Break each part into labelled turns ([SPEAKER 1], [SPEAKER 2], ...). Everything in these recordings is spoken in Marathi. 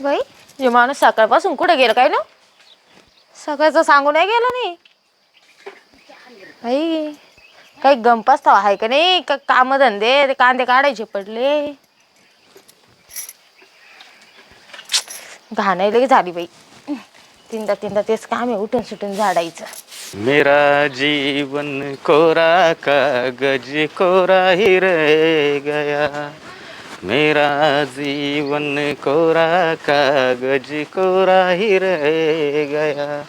[SPEAKER 1] बाई? हे माणूस सकाळपासून कुठे गेलं काय ना? सकाळचं सांगू नाही गेलं नाही बाई काही गंपास आहे का नाही? का काम धंदे ते कांदे काढायचे पडले. घाणाई लगे झाली बाई. तीनदा तीनदा तेच काम आहे उठून सुटून झाडायचं.
[SPEAKER 2] मेरा जीवन कोरा कागज कोरा ही रह गया. मेरा जीवन कोरा कागज कोरा ही रह गया।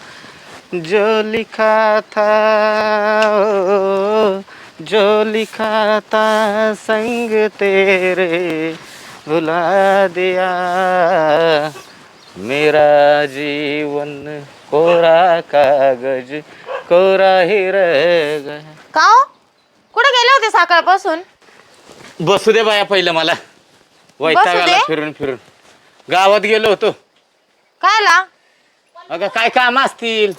[SPEAKER 2] जो लिखा था ओ, जो लिखा था संग तेरे भुला दिया। मेरा जीवन कोरा कागज कोरा ही रह गया।
[SPEAKER 1] का हो? कुठे गेले होते सकाळपासून?
[SPEAKER 2] बसू दे बाया पहिलं मला. वैतागाला
[SPEAKER 1] दे?
[SPEAKER 2] फिरून फिरून. गावात गेलो होतो.
[SPEAKER 1] कायला?
[SPEAKER 2] अगं काय काम असतील?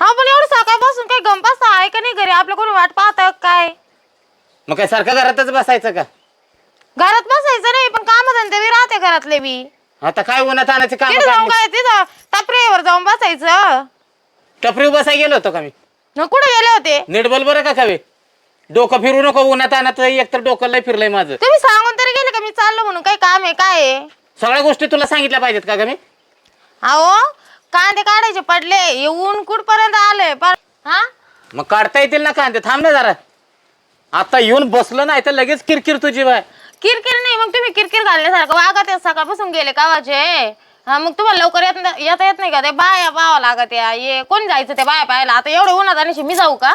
[SPEAKER 1] हा पण एवढं सकाळपासून काही गंपास आहे का नाही घरी? आपलं कोणी वाट पाहत काय?
[SPEAKER 2] मग काय सारखं घरातच बसायचं का?
[SPEAKER 1] घरात बसायचं नाही पण काम धंदे बी राहते घरातले बी.
[SPEAKER 2] आता काय उन्हात आणायचे काम
[SPEAKER 1] तिथे जाऊन काय तिथं टपरीवर जाऊन बसायचं.
[SPEAKER 2] टपरी बसाय गेलो होतो का मी?
[SPEAKER 1] न कुठे गेले होते?
[SPEAKER 2] नीट बोल बरं का कावे डोकं फिरू नको उन्हात आणत एकतर डोकं लय फिरलंय माझं.
[SPEAKER 1] तुम्ही सांगून तरी गेले का? मी चाललो म्हणून. काही काम आहे? काय आहे?
[SPEAKER 2] सगळ्या गोष्टी तुला सांगितल्या पाहिजेत का ग मी?
[SPEAKER 1] अहो कांदे काढायचे पडले. येऊन कुठपर्यंत आले पर हा?
[SPEAKER 2] मग काढता येतील ना कांदे? थांब ना जरा. आता येऊन बसलं नाही तर लगेच किरकिर तुझी बाय.
[SPEAKER 1] किरकिर नाही. मग तुम्ही किरकिर घालण्यासारखं वागा ते सकाळपासून गेले कावाचे हा मग तुम्हाला लवकर येत न- येता येत नाही का? ते बाया पावा लागत या. ये कोण जायचं ते बाया पाहायला? आता एवढं उन्हात आणि मी जाऊ का?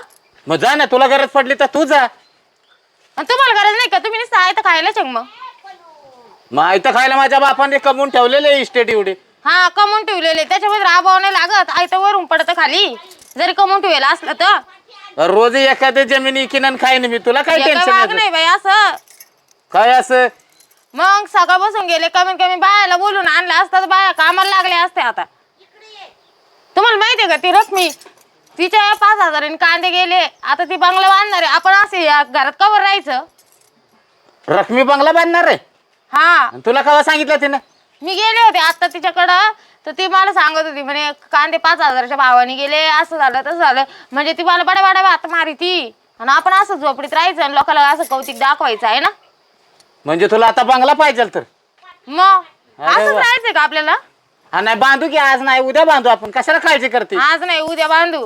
[SPEAKER 2] मग जा ना तुला गरज पडली तर तू जा.
[SPEAKER 1] आणि तुम्हाला गरज नाही का? तुम्ही नुसतं आहे तर खायला चंग मग.
[SPEAKER 2] मग आयतं खायला माझ्या बापाने कमवून ठेवलेले इस्टेट एवढे.
[SPEAKER 1] हा कमवून ठेवलेले. त्याच्यामध्ये राबाव नाही लागत. आयतं वरून पडतं खाली. जरी कमवून ठेवलेलं असलं तर.
[SPEAKER 2] रोज एखाद्या जमिनी किनन खाईन मी. तुला काय
[SPEAKER 1] एका
[SPEAKER 2] टेन्शन
[SPEAKER 1] नाही बाई असं.
[SPEAKER 2] काय असं?
[SPEAKER 1] मग सकाळपासून गेले कमीत कमी बायाला बोलून आणलं असतं तर बाया कामाला लागले असते आता. तुम्हाला माहितीये का ती रश्मी? तिच्या पाच हजारांनी कांदे गेले. आता ती बंगला बांधणार आहे. आपण असे या घरात कवर राहायचं?
[SPEAKER 2] रकमी बंगला बांधणार रे
[SPEAKER 1] हा.
[SPEAKER 2] आणि तुला कवा सांगितलं तिनं?
[SPEAKER 1] मी गेले होते आता तिच्याकडं. तर ती मला सांगत होती म्हणे कांदे पाच हजाराच्या भावाने गेले. असं झालं तसं झालं. म्हणजे ती मला बड्या बड्या हात मारी ती. आणि आपण असं झोपडीत राहायचं आणि लोकांना असं कौतिक दाखवायचं आहे ना?
[SPEAKER 2] म्हणजे तुला आता बंगला पाहिजे तर.
[SPEAKER 1] मग?
[SPEAKER 2] अरे
[SPEAKER 1] असंच
[SPEAKER 2] वा.
[SPEAKER 1] राहायचंय का आपल्याला?
[SPEAKER 2] हा नाही बांधू की आज नाही उद्या बांधू आपण. कशाला काळजी करते?
[SPEAKER 1] आज नाही उद्या बांधू.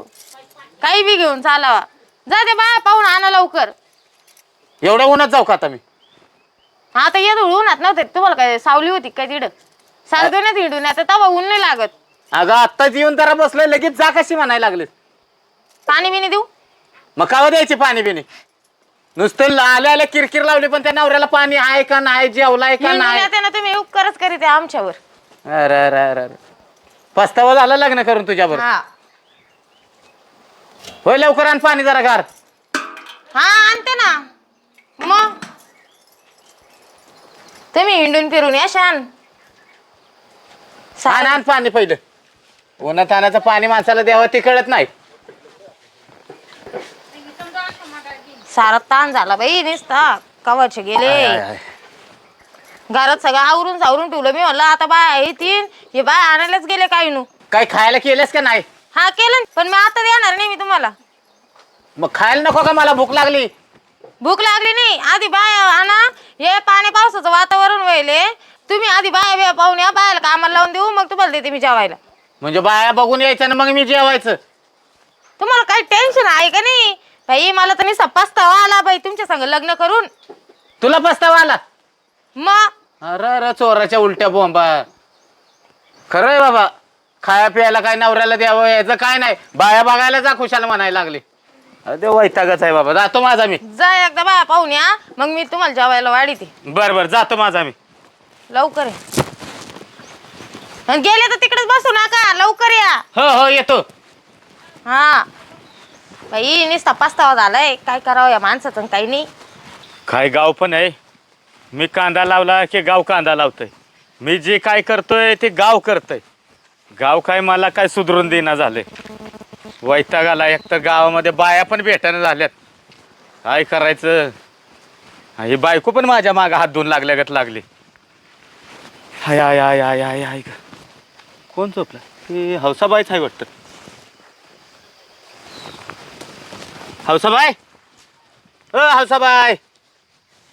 [SPEAKER 1] काही बी घेऊन चालावा. जा ते बाया पाहून आणा लवकर.
[SPEAKER 2] एवढ्या उन्हात जाऊ का आता मी?
[SPEAKER 1] आता येत उन्हात नव्हते. तुम्हाला काय सावली होती काय तिड? सावधण्यात हिंडून आता तवा ऊन नाही लागत.
[SPEAKER 2] अगं आत्ताच येऊन जरा बसलोय लगेच जा कशी म्हणायला लागले
[SPEAKER 1] पाणी बिनी देऊ?
[SPEAKER 2] मग कावा द्यायची पाणी बिणी? नुसतं आल्या आल्या किरकिर लावली पण त्या नवऱ्याला पाणी आहे का नाही जेवलाय का
[SPEAKER 1] हिंडून
[SPEAKER 2] नाही?
[SPEAKER 1] येते ना तुम्ही उपकारच करीत आहे आमच्यावर.
[SPEAKER 2] अरे अरे अरे अरे. पस्तावा झाला लग्न करून तुझ्यावर
[SPEAKER 1] हा.
[SPEAKER 2] होय लवकर आण पाणी जरा गार.
[SPEAKER 1] हा आणते ना. मग. तुम्ही हिंडून फिरून या शान.
[SPEAKER 2] आण आण पाणी पहिलं. उन्हात आणाचं पाणी माणसाला द्यावं ते कळत नाही.
[SPEAKER 1] सारा ताण झाला बाई निसता. कवरचे गेले. घरात सगळं आवरून सावरून ठेवलं. मी म्हणलं आता बाय येतील. हे बाय आणायलाच गेले काही नू
[SPEAKER 2] काय खायला केलंस का नाही?
[SPEAKER 1] हा केलं ना. पण मी आता देणार नाही मी तुम्हाला.
[SPEAKER 2] मग खायला नको का मला? भूक लागली.
[SPEAKER 1] भूक लागली नाही. आधी बाय आणा. हे पाणी पावसाचं वातावरण व्हायले. तुम्ही आधी बाया बिया पाहून या. बायाला कामाला लावून देऊ. मग तुम्हाला देते मी जेवायला.
[SPEAKER 2] म्हणजे बाया बघून यायचं ना मग मी जेवायचं.
[SPEAKER 1] तुम्हाला काही टेन्शन आहे का नाही? बाई मला तर निसा पस्तावा आला बाई. तुमच्या संग लग्न करून.
[SPEAKER 2] तुला पस्तावा आला?
[SPEAKER 1] मग
[SPEAKER 2] अरे अरे चोराच्या उलट्या बोंबा. खरंय बाबा खाया प्यायला काय नवऱ्याला द्यावं याचं काय नाही. बाया बघायला जा खुशाल म्हणायला लागले. अरे वैतागच आहे बाबा. जातो माझा मी.
[SPEAKER 1] जा एकदा बाया पाहून या मग मी तुम्हाला जेवायला वाढी ते
[SPEAKER 2] बर बर जातो माझा मी.
[SPEAKER 1] लवकर या. आणि गेले तर तिकडेच बसू नका लवकर या.
[SPEAKER 2] हो हो येतो.
[SPEAKER 1] हा. बाई निसता पस्तावा झालाय. काय करावं या माणसाचं आणि काही नाही.
[SPEAKER 2] काय गाव पण आहे. मी कांदा लावला की गाव कांदा लावतोय. मी जे काय करतोय ते गाव करतोय. गाव काय मला काय सुधरून देना झाले वैताग आला एक तर गावामध्ये बाया पण भेटायला झाल्यात. काय करायचं? ही बायको पण माझ्या मागं हात धुवून लागल्यागत लागली. हाय आय आय आय आय आय ग. कोण झोपला? ते हौसाबाईच आहे वाटतं. हौसाबाई? अ हौसाबाई!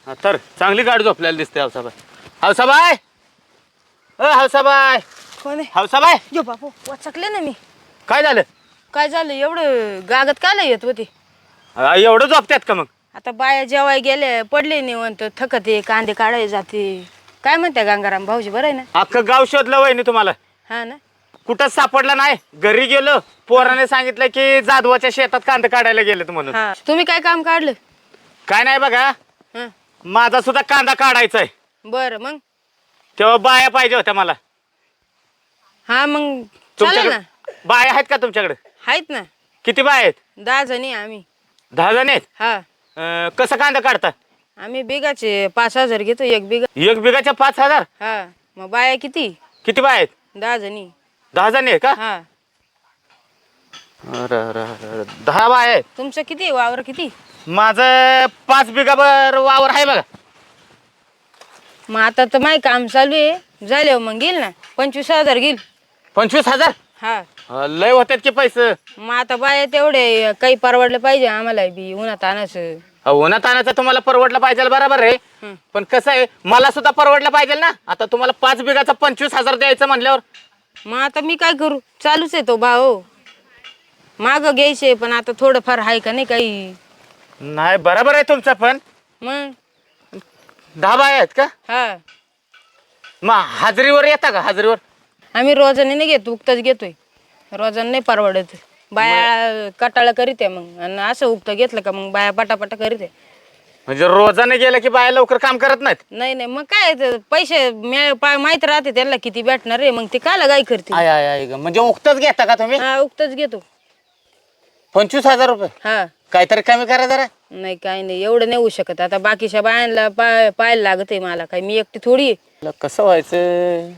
[SPEAKER 2] हा तर चांगली गाडी झोपलेली दिसते हौसाबाई. हौसाबाई! अ हौसाबाई!
[SPEAKER 3] कोण आहे?
[SPEAKER 2] हौसाबाई!
[SPEAKER 3] जो बापू वाचकले ना मी.
[SPEAKER 2] काय झालं?
[SPEAKER 3] काय झालं? एवढं गागत का लय येत होती?
[SPEAKER 2] एवढं झोपत्यात का मग?
[SPEAKER 3] आता बाया जेवाय गेले पडले निवंत थकते कांदे काढाय जाते. काय म्हणते गंगाराम भाऊजी बरं आहे ना?
[SPEAKER 2] अख्खं गाव शोधलं वहिनी तुम्हाला.
[SPEAKER 3] हा ना?
[SPEAKER 2] कुठंच सापडला नाही. घरी गेलो पोराने सांगितलं की जाधवाच्या शेतात कांदा काढायला गेलेत म्हणून.
[SPEAKER 3] हा. तुम्ही काय काम काढलं? काय
[SPEAKER 2] काय नाही बघा.
[SPEAKER 3] हा.
[SPEAKER 2] माझा सुद्धा कांदा काढायचा आहे
[SPEAKER 3] बरं मग?
[SPEAKER 2] तेव्हा बाया पाहिजे होत्या मला.
[SPEAKER 3] हा मग चालेल ना.
[SPEAKER 2] तुमच्याकडे बाया आहेत का तुमच्याकडे?
[SPEAKER 3] आहेत ना.
[SPEAKER 2] किती बाया आहेत?
[SPEAKER 3] दहा जणी आम्ही.
[SPEAKER 2] दहा जण आहेत?
[SPEAKER 3] हा.
[SPEAKER 2] अं, कसं कांदा काढता?
[SPEAKER 3] आम्ही बिगाचे पाच हजार घेतो एक बिगा.
[SPEAKER 2] एक बिघाच्या पाच हजार?
[SPEAKER 3] हा मग बाया किती?
[SPEAKER 2] किती बाया आहेत?
[SPEAKER 3] दहा जणी.
[SPEAKER 2] दहा जण आहे का?
[SPEAKER 3] हा.
[SPEAKER 2] अरे, अरे, अरे, दहा बाया आहेत.
[SPEAKER 3] तुमचं किती वावर किती?
[SPEAKER 2] माझं पाच बिघाभर वावर आहे बघा.
[SPEAKER 3] मग आता तर माही काम चालू आहे. झाले मग घेईल ना? पंचवीस हजार घेईल.
[SPEAKER 2] पंचवीस हजार?
[SPEAKER 3] हा.
[SPEAKER 2] अं, लय होतात की पैसे.
[SPEAKER 3] मग आता बाया तेवढे काही परवडलं पाहिजे आम्हाला बी उन्हात आणायचं.
[SPEAKER 2] उन्हात आणायचं तुम्हाला परवडलं पाहिजे बरोबर आहे. पण कसं आहे मला सुद्धा परवडलं पाहिजे ना? आता तुम्हाला पाच बिघाचा पंचवीस हजार द्यायचं म्हणल्यावर.
[SPEAKER 3] मग आता मी काय करू? चालूच आहे तो भाऊ. माग घ्यायचे पण आता थोडंफार आहे का नाही काही?
[SPEAKER 2] नाही बरोबर आहे तुमचं पण.
[SPEAKER 3] मग?
[SPEAKER 2] दहा बाया आहेत का?
[SPEAKER 3] हा.
[SPEAKER 2] मग हाजरीवर येता का? हाजरीवर?
[SPEAKER 3] आम्ही रोजाने नाही घेतो उगतच घेतोय. रोजाने नाही परवडत. बाया कटाळा करीत आहे मग. आणि असं उगतं घेतलं का मग बाया पटापटा करीत. आहे
[SPEAKER 2] म्हणजे रोजाने गेलं की बाया लवकर काम करत नाहीत?
[SPEAKER 3] नाही नाही. मग काय ते पैसे मिळ- पा- माहीत राहते त्याला किती भेटणार आहे. मग ते काला काय करते
[SPEAKER 2] आय आय आय ग. म्हणजे उक्तच घेता का तुम्ही?
[SPEAKER 3] हा उगतच घेतो.
[SPEAKER 2] पंचवीस हजार रुपये?
[SPEAKER 3] हा.
[SPEAKER 2] काहीतरी कमी करा जरा.
[SPEAKER 3] नाही काय नाही. एवढं नाही होऊ शकत. आता बाकीच्या बायांना पाय पाहायला लागत आहे मला काय मी एकटी थोडी आहे.
[SPEAKER 2] ला कसं व्हायचं?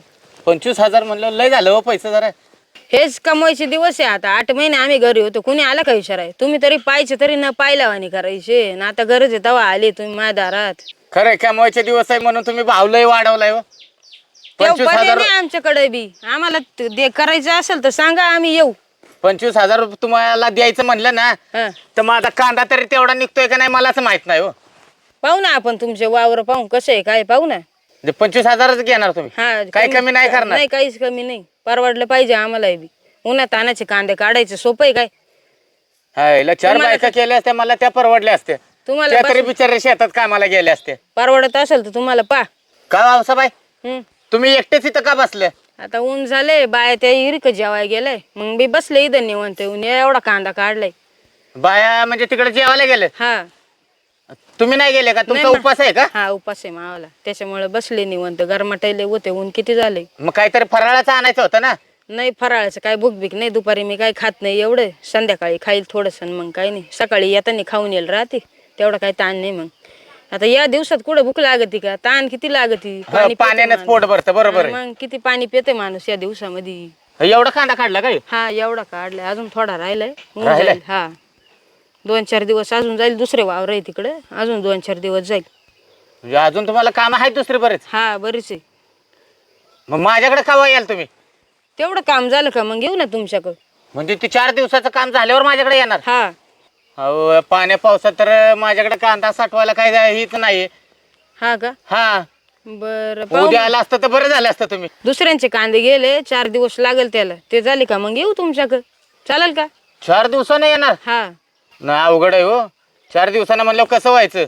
[SPEAKER 2] पंचवीस हजार म्हणलं लय झालं हो पैसे जरा.
[SPEAKER 3] हेच कमवायचे दिवस आहे आता. आठ महिने आम्ही घरी होतो. कुणी आला का विचाराय? तुम्ही तरी पाहिजे तरी न पाहिल्यावानी करायचे. ना आता गरज आहे तेव्हा आले तुम्ही माझ्या दारात.
[SPEAKER 2] खरंय कमवायचे दिवस आहे म्हणून तुम्ही भाव लय वाढवलाय हो.
[SPEAKER 3] तेव्हा
[SPEAKER 2] पंचवीस
[SPEAKER 3] पर्याय
[SPEAKER 2] हजार
[SPEAKER 3] नाही आमच्याकडे बी. आम्हाला ते दे- करायचं असेल तर सांगा आम्ही येऊ.
[SPEAKER 2] पंचवीस हजार रुपये तुम्हाला द्यायचं म्हणलं ना
[SPEAKER 3] हा.
[SPEAKER 2] तर माझा कांदा तरी तेवढा निघतोय का नाही मलाच माहीत नाही हो.
[SPEAKER 3] पाहू ना आपण तुमचे वावर पाहू कसं आहे काय पाहू ना.
[SPEAKER 2] म्हणजे पंचवीस हजारच घेणार तुम्ही.
[SPEAKER 3] हा
[SPEAKER 2] काही कमी नाही करणार.
[SPEAKER 3] नाही काहीच कमी नाही. परवडलं पाहिजे आम्हाला बी. उन्हात आणायचे कांदे काढायचे सोपं आहे काय?
[SPEAKER 2] हा, हिला चार
[SPEAKER 3] तुम्हाला
[SPEAKER 2] बायका केल्या असत्या मला त्या परवडल्या असत्या.
[SPEAKER 3] तुम्हाला
[SPEAKER 2] त्या तरी
[SPEAKER 3] बस-
[SPEAKER 2] बिचारे शेतात कामाला गेल्या असत्या.
[SPEAKER 3] परवडत असेल तर तुम्हाला पा.
[SPEAKER 2] का भाऊसाबाई तुम्ही एकटेच इथं का बसले
[SPEAKER 3] आता ऊन झाले बाया त्या इरिक जेवाय गेलाय. मग मी बसले इथं निवंत येऊन एवढा कांदा काढलाय.
[SPEAKER 2] बाया म्हणजे तिकडे जेवायला गेले
[SPEAKER 3] हा.
[SPEAKER 2] तुम्ही नाही गेले का? तुमचा
[SPEAKER 3] नाही ना.
[SPEAKER 2] उपास आहे का?
[SPEAKER 3] हा उपास आहे मावाला. त्याच्यामुळे बसले निवंत. गरमाटायले होते ऊन किती झाले
[SPEAKER 2] मग काहीतरी फराळाचं आणायचं होतं ना?
[SPEAKER 3] नाही फराळाचं काय भूक बीक नाही. दुपारी मी काय खात नाही एवढं. संध्याकाळी खाईल थोडंसं मग काही नाही. सकाळी येताना खाऊन येईल राहते तेवढं काही ताण नाही मग. आता या दिवसात कुठं भूक लागती का? ताण किती लागती? पाणी पिते
[SPEAKER 2] पाण्यानेच
[SPEAKER 3] माणूस.
[SPEAKER 2] पोट भरतं बरोबर आहे.
[SPEAKER 3] मग किती पाणी पिते माणूस या दिवसामध्ये?
[SPEAKER 2] एवढा कांदा काढला काय?
[SPEAKER 3] हा एवढा काढलाय. अजून थोडा राहिलाय. होऊन
[SPEAKER 2] राहिलाय?
[SPEAKER 3] जाईल हा. दोन चार दिवस अजून जाईल दुसरे वावर आहे तिकडे. अजून दोन चार दिवस जाईल.
[SPEAKER 2] म्हणजे अजून तुम्हाला काम आहेत दुसरे बरेच?
[SPEAKER 3] हा बरीच आहे.
[SPEAKER 2] मग माझ्याकडे कवा याल तुम्ही?
[SPEAKER 3] तेवढं काम झालं का? मग येऊ ना तुमच्याकडं.
[SPEAKER 2] म्हणजे ते चार दिवसाचं काम झाल्यावर माझ्याकडे येणार?
[SPEAKER 3] हा.
[SPEAKER 2] अहो पाण्या पावसात तर माझ्याकडे कांदा साठवायला काही जा- हीच नाही
[SPEAKER 3] हा का?
[SPEAKER 2] हा.
[SPEAKER 3] बरं
[SPEAKER 2] उद्या आला असतं तर बरं झालं असतं तुम्ही.
[SPEAKER 3] दुसऱ्यांचे कांदे गेले चार दिवस लागेल त्याला. ते झाले का मग? येऊ तुमच्याकडं. चालेल का?
[SPEAKER 2] चार दिवसानं येणार?
[SPEAKER 3] हा.
[SPEAKER 2] नाही अवघड आहे हो. चार दिवसानं म्हणलं कसं व्हायचं?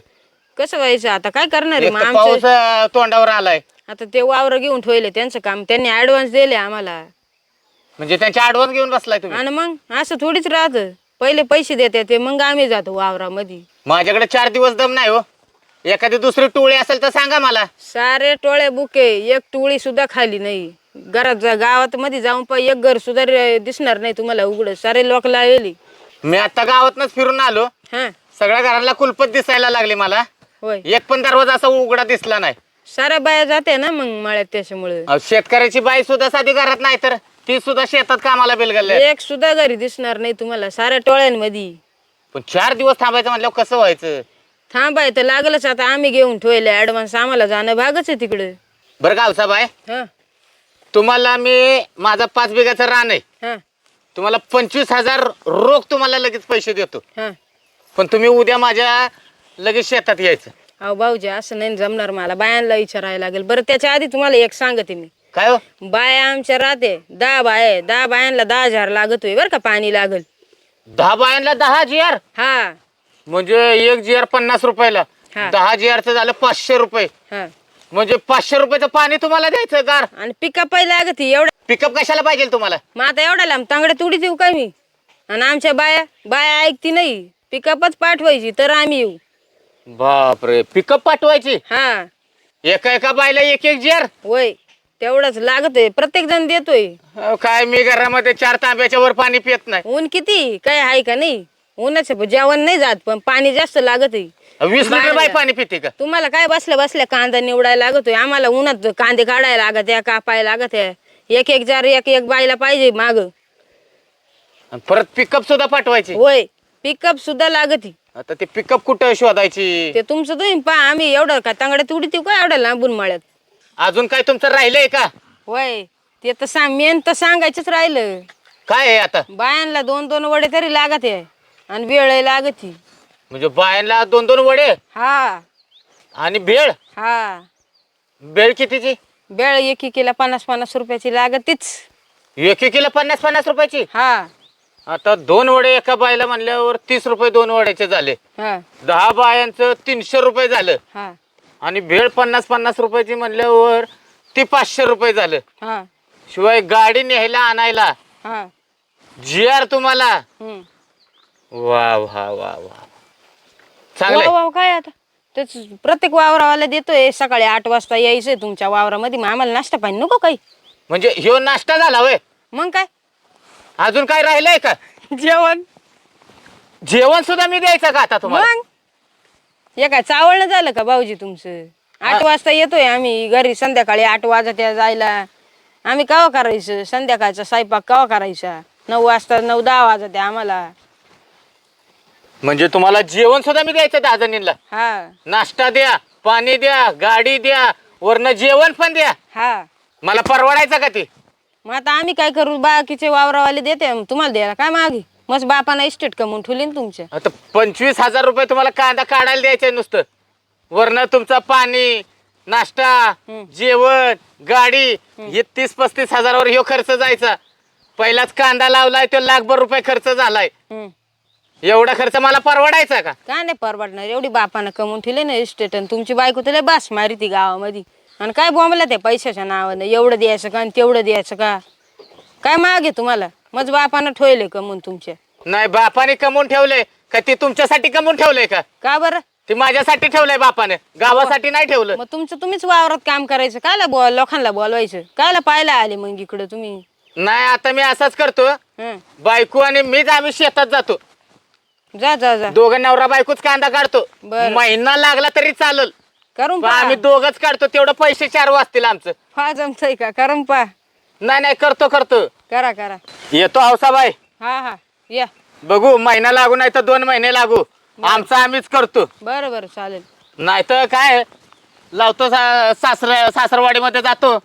[SPEAKER 3] कसं व्हायचं? आता काय करणार आहे?
[SPEAKER 2] एक
[SPEAKER 3] मग
[SPEAKER 2] तर
[SPEAKER 3] आमचं
[SPEAKER 2] पाऊस अं, तोंडावर आलाय.
[SPEAKER 3] आता ते वावर घेऊन ठेवले त्यांचं काम. त्यांनी ऍडव्हान्स दिले आम्हाला.
[SPEAKER 2] म्हणजे त्यांच्या ऍडव्हान्स घेऊन बसलाय तुम्ही.
[SPEAKER 3] आणि मग? असं थोडीच राहतं. पहिले पैसे देते ते मग आम्ही जातो वावरामध्ये.
[SPEAKER 2] माझ्याकडे चार दिवस दम नाही हो. एखादी दुसरी टोळी असेल तर सांगा मला.
[SPEAKER 3] सारे टोळे बुके एक टोळी सुद्धा खाली नाही. घरात जा गावात मध्ये जाऊन पण एक घर सुद्धा रे- दिसणार नाही तुम्हाला उघड. सारे लोक लावली.
[SPEAKER 2] मी आता गावातनच फिरून आलो.
[SPEAKER 3] हा.
[SPEAKER 2] सगळ्या घराला कुलपत दिसायला लागली मला.
[SPEAKER 3] होय.
[SPEAKER 2] एक पण दरवाजा असा उघडा दिसला नाही.
[SPEAKER 3] साऱ्या बाया जाते ना मग मळ्यात त्याच्यामुळे.
[SPEAKER 2] अहो, शेतकऱ्याची बाई सुद्धा साधी घरात नाही तर. ती सुद्धा शेतात कामाला बिलगले
[SPEAKER 3] एक सुद्धा घरी दिसणार नाही तुम्हाला साऱ्या टोळ्यांमध्ये
[SPEAKER 2] पण चार दिवस थांबायचं म्हटल्यावर कसं व्हायचं?
[SPEAKER 3] थांबाय तर लागलंच आता आम्ही घेऊन ठेवले ऍडव्हान्स आम्हाला जाणं भागच आहे तिकडं.
[SPEAKER 2] बरं गावचा बाय
[SPEAKER 3] हा.
[SPEAKER 2] तुम्हाला मी माझा पाच बिघाचं रान आहे.
[SPEAKER 3] हा.
[SPEAKER 2] तुम्हाला पंचवीस हजार रोख तुम्हाला लगेच पैसे देतो.
[SPEAKER 3] हा.
[SPEAKER 2] पण तुम्ही उद्या माझ्या लगेच शेतात यायचं.
[SPEAKER 3] अहो भाऊजी असं नाही जमणार मला. बायांना विचारायला लागेल. बरं त्याच्या आधी तुम्हाला एक सांगते मी.
[SPEAKER 2] काय हो?
[SPEAKER 3] बाया आमच्या राहते. दहा बाय दहा बायांना दहा हजार लागतोय बरं का पाणी लागल.
[SPEAKER 2] दहा बायांना दहा जी आर
[SPEAKER 3] हा.
[SPEAKER 2] म्हणजे एक जी आर पन्नास रुपयाला.
[SPEAKER 3] हा.
[SPEAKER 2] दहा जी आरचं झालं पाचशे रुपये.
[SPEAKER 3] हा.
[SPEAKER 2] म्हणजे पाचशे रुपयाचं पाणी तुम्हाला द्यायचं गार.
[SPEAKER 3] आणि पिकअप लागत एवढं
[SPEAKER 2] पिकअप कशाला पाहिजे तुम्हाला?
[SPEAKER 3] मग आता एवढा लांब तांगडे तुडी देऊ काय मी? आणि आमच्या बाया बाया ऐकती नाही. पिकअपच पाठवायची तर आम्ही येऊ.
[SPEAKER 2] बापरे. पिकअप पाठवायची?
[SPEAKER 3] हा.
[SPEAKER 2] एका एका बायला एक एक जी आर
[SPEAKER 3] वय तेवढंच लागतोय. प्रत्येक जण देतोय.
[SPEAKER 2] अहो, काय मी घरामध्ये चार तांब्याच्या वर पाणी पित नाही.
[SPEAKER 3] ऊन किती? काय आहे का नाही? ऊनच जेवण नाही जात पण पाणी जास्त लागत आहे
[SPEAKER 2] वीस लिटर बाय पाणी पिते का?
[SPEAKER 3] तुम्हाला काय बसल्या बसल्या कांदा निवडायला लागतोय? आम्हाला उन्हात कांदे काढायला लागत आहे कापायला लागत आहे. एक एक जार एक एक बायला पाहिजे माग.
[SPEAKER 2] आणि परत पिकअप सुद्धा पाठवायची.
[SPEAKER 3] होय पिकअप सुद्धा लागत.
[SPEAKER 2] आता ते पिकअप कुठं शोधायची?
[SPEAKER 3] ते तुमचं तुम्ही पहा आम्ही एवढं का तांगड्या तुडी देऊ का एवढं लांबून मळ्यात?
[SPEAKER 2] अजून काय तुमचं राहिलंय का?
[SPEAKER 3] होय ते तर सांग मेन तर सांगायचंच राहिलं.
[SPEAKER 2] काय आहे आता?
[SPEAKER 3] बायांना दोन दोन वडे तरी लागत आहे आणि वेळ लागत
[SPEAKER 2] म्हणजे बायांना दोन दोन वडे?
[SPEAKER 3] हा.
[SPEAKER 2] आणि भेळ?
[SPEAKER 3] हा.
[SPEAKER 2] भेळ कितीची?
[SPEAKER 3] बेळ एक एकीला पन्नास पन्नास रुपयाची लागतीच.
[SPEAKER 2] एक किलो पन्नास पन्नास रुपयाची?
[SPEAKER 3] हा.
[SPEAKER 2] आता दोन वडे एका बायला म्हणल्यावर तीस रुपये दोन वड्याचे झाले.
[SPEAKER 3] हा.
[SPEAKER 2] दहा बायांचं तीनशे रुपये झालं.
[SPEAKER 3] हा.
[SPEAKER 2] आणि भेळ पन्नास पन्नास रुपयाची म्हणल्यावर ती पाचशे रुपये झालं.
[SPEAKER 3] हा.
[SPEAKER 2] शिवाय गाडी न्यायला आणायला.
[SPEAKER 3] हा.
[SPEAKER 2] जी आर तुम्हाला.
[SPEAKER 3] हम्म.
[SPEAKER 2] वा वा वा वा.
[SPEAKER 3] वा
[SPEAKER 2] चांगलंय
[SPEAKER 3] वा काय आता? तेच प्रत्येक वावरावाला देतोय सकाळी आठ वाजता यायचंय तुमच्या वावरामध्ये मग आम्हाला नाश्ता पाहिजे नको काही.
[SPEAKER 2] म्हणजे ह्यो नाश्ता झाला होय.
[SPEAKER 3] मग काय?
[SPEAKER 2] अजून काय राहिलंय का?
[SPEAKER 3] जेवण.
[SPEAKER 2] जेवण सुद्धा मी द्यायचं का आता तुम्हाला?
[SPEAKER 3] मग? हे काय चावळणं झालं का भाऊजी तुमचं? आठ. वाजता येतोय आम्ही घरी संध्याकाळी आठ वाजता जायला. आम्ही कवा करायचं? संध्याकाळचा स्वयंपाक कवा करायचा? नऊ वाजता नऊ दहा वाजता आम्हाला.
[SPEAKER 2] म्हणजे तुम्हाला जेवण सुद्धा मी द्यायचं दहा जणींना
[SPEAKER 3] हा.
[SPEAKER 2] नाश्ता द्या पाणी द्या गाडी द्या वरनं जेवण पण द्या.
[SPEAKER 3] हा.
[SPEAKER 2] मला परवडायचं का ते?
[SPEAKER 3] मग आता आम्ही काय करू? बाकीचे वावरावाले देते. तुम्हाला द्यायला काय मागे? मस्त बापाना इस्टेट कमवून ठेवली ना तुमच्या
[SPEAKER 2] आता पंचवीस हजार रुपये तुम्हाला कांदा काढायला द्यायचे नुसतं. वरनं तुमचं पाणी नाश्ता. जेवण गाडी हे तीस पस्तीस हजारावर ह्यो खर्च जायचा. पहिलाच कांदा लावलाय तो लाखभर रुपये खर्च झालाय.
[SPEAKER 3] हम्म.
[SPEAKER 2] एवढा खर्च मला परवडायचा का?
[SPEAKER 3] काय नाही परवडणार? एवढी बापानं कमवून ठेवले ना इस्टेट आणि तुमची बायको तुला बास मारी ती गावामध्ये. आणि काय बोंबला त्या पैशाच्या नावानं? एवढं द्यायचं का आणि तेवढं द्यायचं का? काय मागे तुम्हाला? मग बापानं ठेवले कमवून तुमच्या
[SPEAKER 2] नाही बापाने कमवून ठेवलंय का ते तुमच्यासाठी कमवून ठेवलंय का?
[SPEAKER 3] का बरं?
[SPEAKER 2] ते माझ्यासाठी ठेवलंय बापाने. गावासाठी नाही ठेवलं.
[SPEAKER 3] मग तुमचं तुम्हीच वावरात काम करायचं. कायला बोल लोकांना बोलवायचं? कायला पाहायला आले मग इकडं तुम्ही?
[SPEAKER 2] नाही आता मी असंच करतो.
[SPEAKER 3] हं.
[SPEAKER 2] बायको आणि मीच आम्ही शेतात जातो.
[SPEAKER 3] जा जा जा.
[SPEAKER 2] दोघं नवरा बायकोच कांदा काढतो.
[SPEAKER 3] बरं.
[SPEAKER 2] महिना लागला तरी चालल.
[SPEAKER 3] करून
[SPEAKER 2] पण
[SPEAKER 3] पहा.
[SPEAKER 2] आम्ही दोघच काढतो तेवढं पैसे चार वाजतील आमचं.
[SPEAKER 3] पहा जमतंय का? करून पहा.
[SPEAKER 2] नाही नाही करतो करतो.
[SPEAKER 3] करा करा.
[SPEAKER 2] येतो हौसाबाई
[SPEAKER 3] हा हा. या.
[SPEAKER 2] बघू महिना लागू नाही तर दोन महिने लागू. आमचं आम्हीच करतो.
[SPEAKER 3] बरं बरं चालेल.
[SPEAKER 2] नाही तर काय लावतो सा- सासर सासरवाडीमध्ये जातो.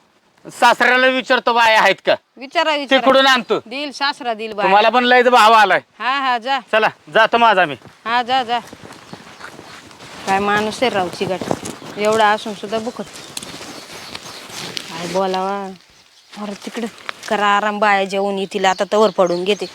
[SPEAKER 2] सासऱ्याला विचारतो बाय आहेत का?
[SPEAKER 3] विचारा विचारा.
[SPEAKER 2] तिकडून आणतो.
[SPEAKER 3] दिल सासरा दिल बाय.
[SPEAKER 2] तुम्हाला पण लयच भाव आलाय.
[SPEAKER 3] हा हा जा.
[SPEAKER 2] चला जातो माझा मी.
[SPEAKER 3] हा जा जा. काय माणूस आहे रावची गट एवढा असून सुद्धा बुकत काय बोलावा? अरे तिकडं. करा आराम बाया जेवून येतील. आता तवर पडून घेते.